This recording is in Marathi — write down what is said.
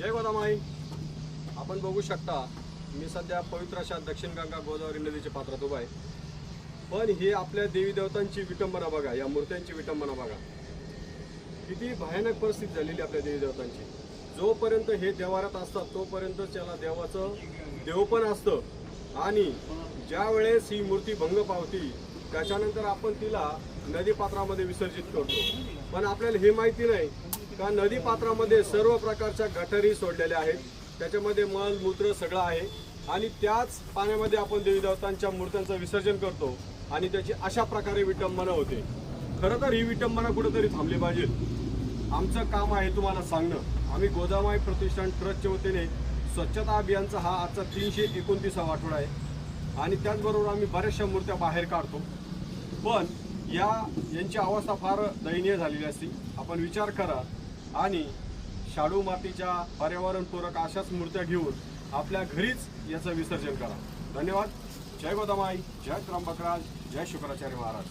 जय गोदामाई. आपण बघू शकता मी सध्या पवित्र अशा दक्षिण गंगा गोदावरी नदीच्या पात्रात उभा आहे. पण ही आपल्या देवी देवतांची विटंबना बघा या मूर्त्यांची विटंबना बघा. किती भयानक परिस्थिती झालेली आपल्या देवी देवतांची. जोपर्यंत हे देवारात असतात तोपर्यंत त्याला देवाचं देव पण असतं. आणि ज्या वेळेस ही मूर्ती भंग पावती त्याच्यानंतर आपण तिला नदी पात्रामध्ये विसर्जित करतो. पण आपल्याला हे माहिती नाही का नदी पात्रामध्ये सर्व प्रकारच्या गटारी सोडलेल्या आहेत. त्याच्यामध्ये मल मूत्र सगळं आहे. आणि त्याच पाण्यामध्ये आपण देवी देवतांच्या मूर्त्यांचं विसर्जन करतो. आणि त्याची अशा प्रकारे विटंबना होते. खरं तर ही विटंबना कुठेतरी थांबली पाहिजे. आमचं काम आहे तुम्हाला सांगणं. आम्ही गोदामाई प्रतिष्ठान ट्रस्टच्या वतीने स्वच्छता अभियानचा हा आजचा तीनशे एकोणतीसावा आठवडा आहे. आणि त्याचबरोबर आम्ही बऱ्याचशा मूर्त्या बाहेर काढतो. पण या यांची अवस्था फार दयनीय झालेली असती. आपण विचार करा. आणि शाडू मातीच्या पर्यावरणपूरक अशाच मूर्त्या घेऊन आपल्या घरीच याचं विसर्जन करा. धन्यवाद. जय गोदामाई. जय त्र्यंबकराज. जय शुक्राचार्य महाराज.